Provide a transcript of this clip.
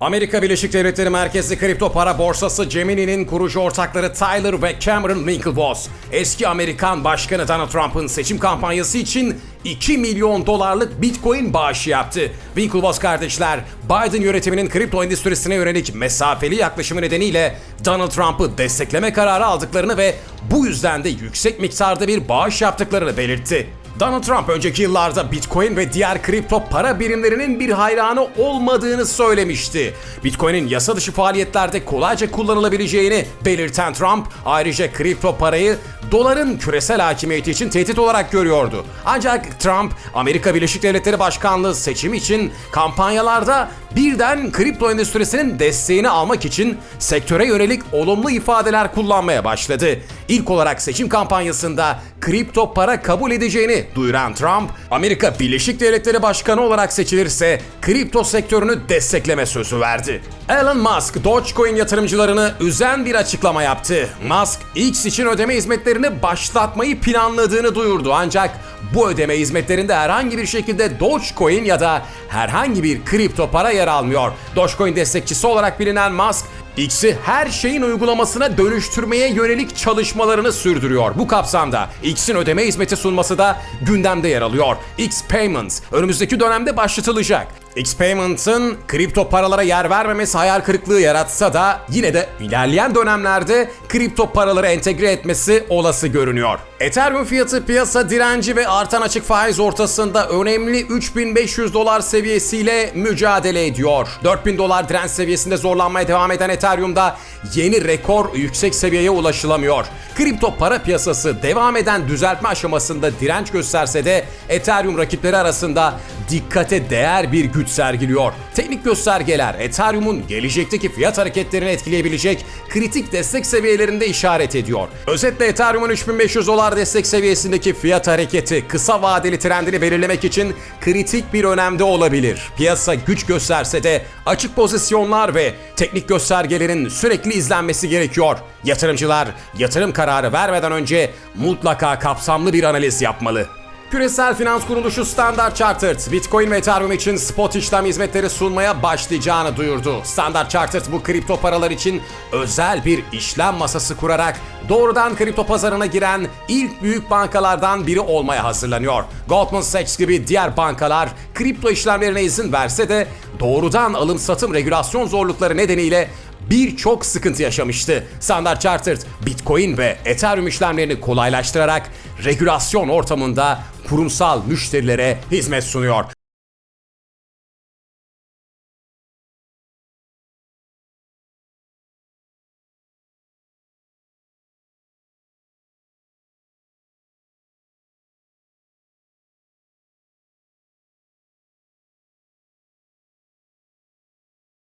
Amerika Birleşik Devletleri merkezli kripto para borsası Gemini'nin kurucu ortakları Tyler ve Cameron Winklevoss, eski Amerikan Başkanı Donald Trump'ın seçim kampanyası için 2 milyon dolarlık Bitcoin bağışı yaptı. Winklevoss kardeşler, Biden yönetiminin kripto endüstrisine yönelik mesafeli yaklaşımı nedeniyle Donald Trump'ı destekleme kararı aldıklarını ve bu yüzden de yüksek miktarda bir bağış yaptıklarını belirtti. Donald Trump önceki yıllarda Bitcoin ve diğer kripto para birimlerinin bir hayranı olmadığını söylemişti. Bitcoin'in yasa dışı faaliyetlerde kolayca kullanılabileceğini belirten Trump ayrıca kripto parayı doların küresel hakimiyeti için tehdit olarak görüyordu. Ancak Trump Amerika Birleşik Devletleri Başkanlığı seçimi için kampanyalarda birden kripto endüstrisinin desteğini almak için sektöre yönelik olumlu ifadeler kullanmaya başladı. İlk olarak seçim kampanyasında kripto para kabul edeceğini duyuran Trump, Amerika Birleşik Devletleri Başkanı olarak seçilirse kripto sektörünü destekleme sözü verdi. Elon Musk, Dogecoin yatırımcılarını üzen bir açıklama yaptı. Musk, X için ödeme hizmetlerini başlatmayı planladığını duyurdu ancak bu ödeme hizmetlerinde herhangi bir şekilde Dogecoin ya da herhangi bir kripto para yer almıyor. Dogecoin destekçisi olarak bilinen Musk, X'i her şeyin uygulamasına dönüştürmeye yönelik çalışmalarını sürdürüyor. Bu kapsamda X'in ödeme hizmeti sunması da gündemde yer alıyor. X Payments önümüzdeki dönemde başlatılacak. X Payments'ın kripto paralara yer vermemesi hayal kırıklığı yaratsa da yine de ilerleyen dönemlerde kripto paraları entegre etmesi olası görünüyor. Ethereum fiyatı piyasa direnci ve artan açık faiz ortasında önemli 3500 dolar seviyesiyle mücadele ediyor. 4000 dolar direnç seviyesinde zorlanmaya devam eden Ethereum'da yeni rekor yüksek seviyeye ulaşılamıyor. Kripto para piyasası devam eden düzeltme aşamasında direnç gösterse de Ethereum rakipleri arasında dikkate değer bir güç sergiliyor. Teknik göstergeler Ethereum'un gelecekteki fiyat hareketlerini etkileyebilecek kritik destek seviyelerinde işaret ediyor. Özetle Ethereum'un 3500 dolar destek seviyesindeki fiyat hareketi kısa vadeli trendini belirlemek için kritik bir önemde olabilir. Piyasa güç gösterse de açık pozisyonlar ve teknik göstergelerin sürekli izlenmesi gerekiyor. Yatırımcılar yatırım kararı vermeden önce mutlaka kapsamlı bir analiz yapmalı. Küresel finans kuruluşu Standard Chartered, Bitcoin ve Ethereum için spot işlem hizmetleri sunmaya başlayacağını duyurdu. Standard Chartered bu kripto paralar için özel bir işlem masası kurarak doğrudan kripto pazarına giren ilk büyük bankalardan biri olmaya hazırlanıyor. Goldman Sachs gibi diğer bankalar kripto işlemlerine izin verse de doğrudan alım satım regülasyon zorlukları nedeniyle birçok sıkıntı yaşamıştı. Standard Chartered, Bitcoin ve Ethereum işlemlerini kolaylaştırarak regülasyon ortamında kurumsal müşterilere hizmet sunuyor.